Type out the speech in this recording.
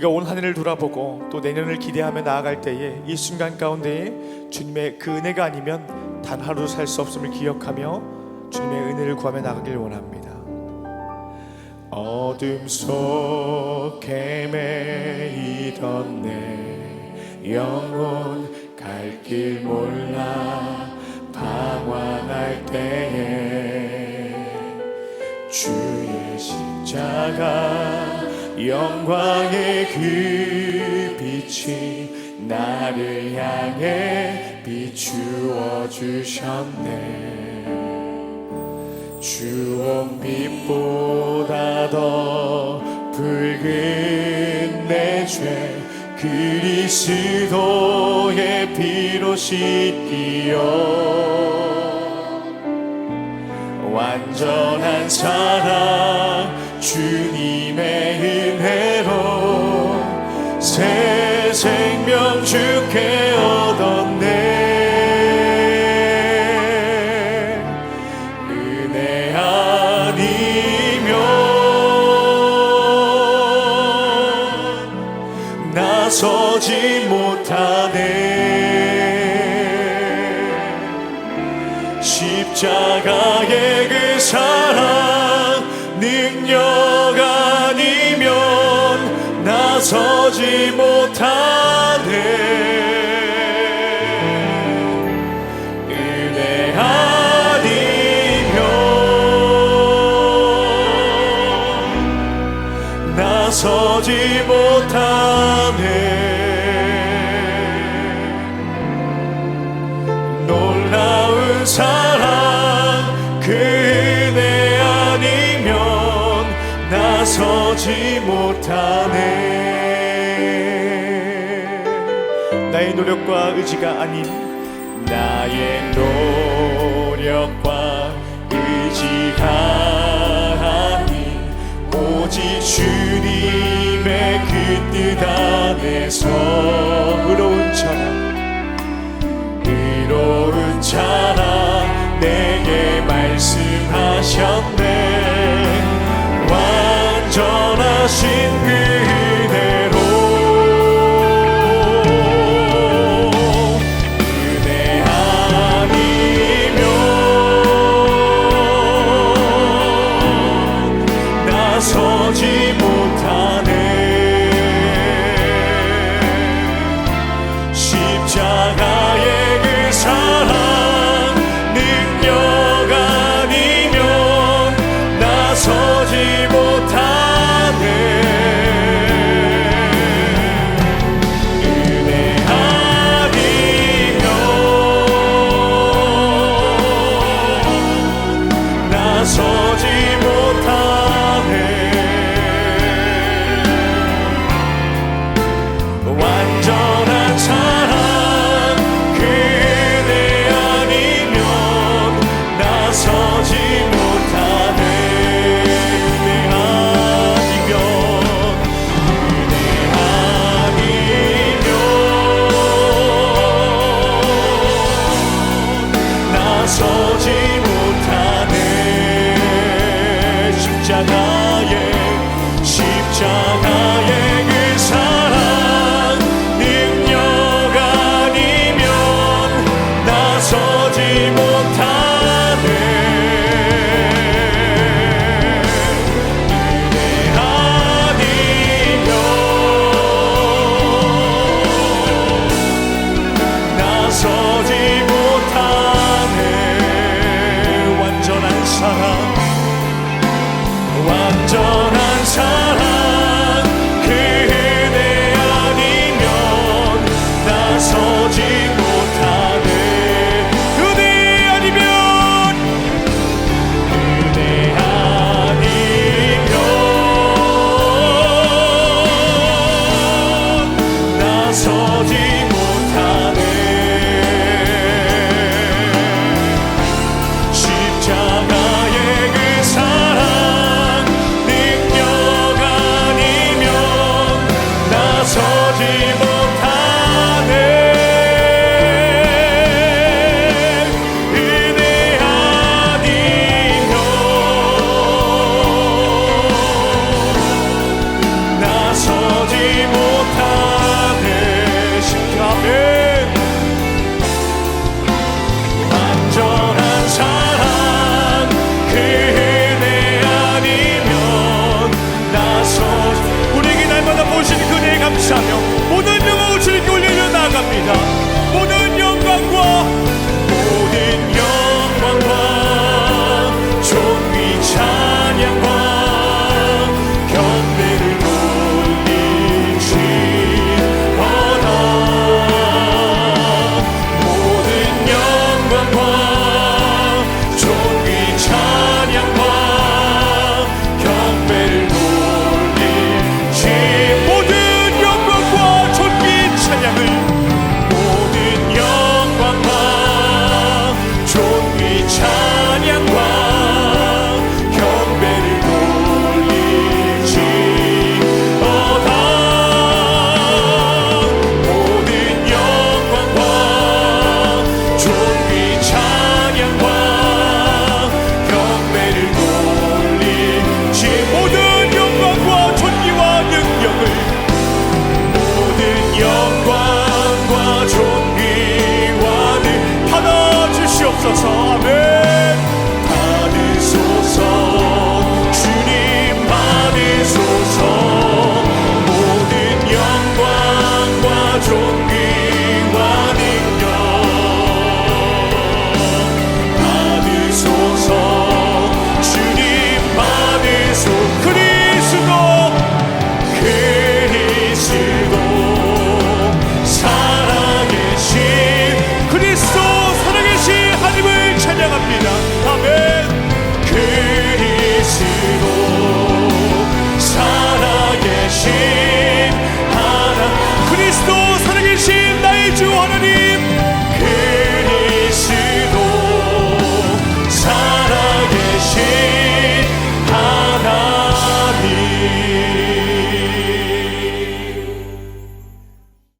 우리가 온 한 해를 돌아보고 또 내년을 기대하며 나아갈 때에 이 순간 가운데에 주님의 그 은혜가 아니면 단 하루 살수 없음을 기억하며 주님의 은혜를 구하며 나가길 원합니다. 어둠 속에 매이던 내 영혼 갈 길 몰라 방황할 때에 주의 십자가 영광의 그 빛이 나를 향해 비추어 주셨네. 주홍빛보다 더 붉은 내 죄 그리스도의 피로 씻기어 완전한 사랑 주님의 은혜로 새 생명 주께 얻었네. 은혜 아니면 나서지 못하네. 십자가의 그 사랑 능력 아니면 나서지 못하네. 은혜 아니면 나서지 못하네 나서지 못하네. 나의 노력과 의지가 아닌 나의 노력과 의지가 아닌 오직 주님의 그 뜻 안에서 완